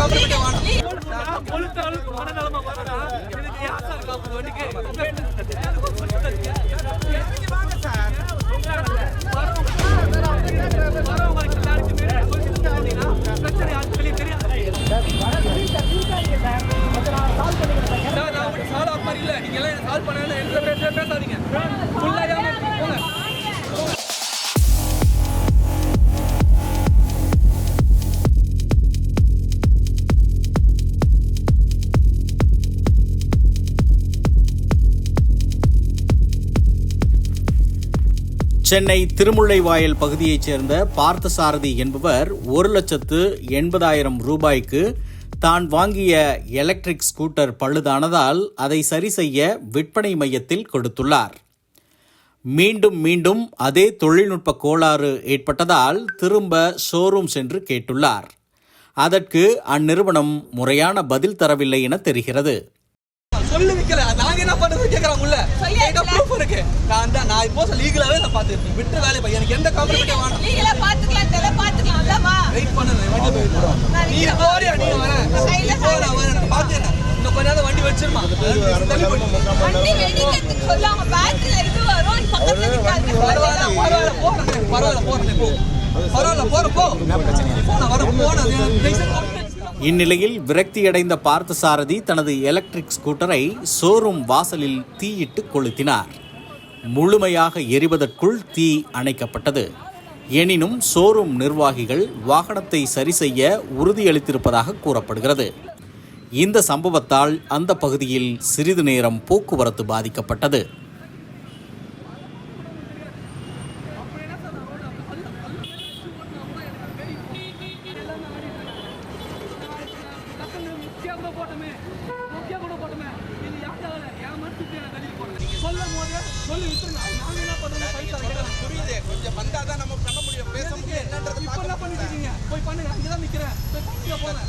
காம்ப்ளிமெண்ட்டும் வேணாம் சென்னை திருமுல்லைவாயல் பகுதியைச் சேர்ந்த பார்த்தசாரதி என்பவர் ஒரு லட்சத்து எண்பதாயிரம் ரூபாய்க்கு தான் வாங்கிய எலக்ட்ரிக் ஸ்கூட்டர் பழுதானதால் அதை சரி செய்ய விற்பனை மையத்தில் கொடுத்துள்ளார். மீண்டும் மீண்டும் அதே தொழில்நுட்ப கோளாறு ஏற்பட்டதால் திரும்ப ஷோரூம் சென்று கேட்டுள்ளார். அதற்கு அந்நிறுவனம் முறையான பதில் தரவில்லை என தெரிகிறது. சொல்லு வைக்கல. நாங்க என்ன பண்றது கேக்குறாங்க உள்ள. என்கிட்ட ப்ரூஃப் இருக்கு. நான் தான் நான் இப்போ லீகலாவே நான் பார்த்துருக்கேன் விட்டு வேலை பையன். எனக்கு எந்த காம்ப்ளிமெண்ட்டும் வேணாம். நீங்களே பாத்துக்கலாம் தெல பாத்துக்கலாம் இல்லம்மா வெயிட் பண்ணுங்க. வண்டி போயிட்டு நீ போறியா? நீ வரேன் நீ போற வரேன். எனக்கு பார்த்தேன் இன்னும் கொஞ்ச நேரம் வண்டி வச்சிருமா? வண்டி வெடிக்கிறதுக்கு சொல்லுவாங்க. பேட்டரியில இது வரும். பக்கத்துல நிக்காது. பரவாயில்ல பரவாயில்ல போறேன் பரவாயில்ல போறேன் போ. பரவாயில்ல போற போ போன வர போன இந்நிலையில் விரக்தியடைந்த பார்த்தசாரதி தனது எலக்ட்ரிக் ஸ்கூட்டரை ஷோரூம் வாசலில் தீயிட்டு கொளுத்தினார். முழுமையாக எரிவதற்குள் தீ அணைக்கப்பட்டது. எனினும் ஷோரூம் நிர்வாகிகள் வாகனத்தை சரி செய்ய உறுதியளித்திருப்பதாக கூறப்படுகிறது. இந்த சம்பவத்தால் அந்த பகுதியில் சிறிது நேரம் போக்குவரத்து பாதிக்கப்பட்டது. சொல்லும் போது சொல்லி விட்டுருங்க. நாங்க என்ன பண்றோம் புரியுது. கொஞ்சம் வந்தாதான் நம்ம பண்ண முடியும். பேச முடியும் என்னன்றது இப்ப என்ன பண்ணிட்டு இருக்கீங்க? போய் பண்ணுங்க. அங்கதான் நிக்கிறேன். போய் பண்ணுங்க போங்க.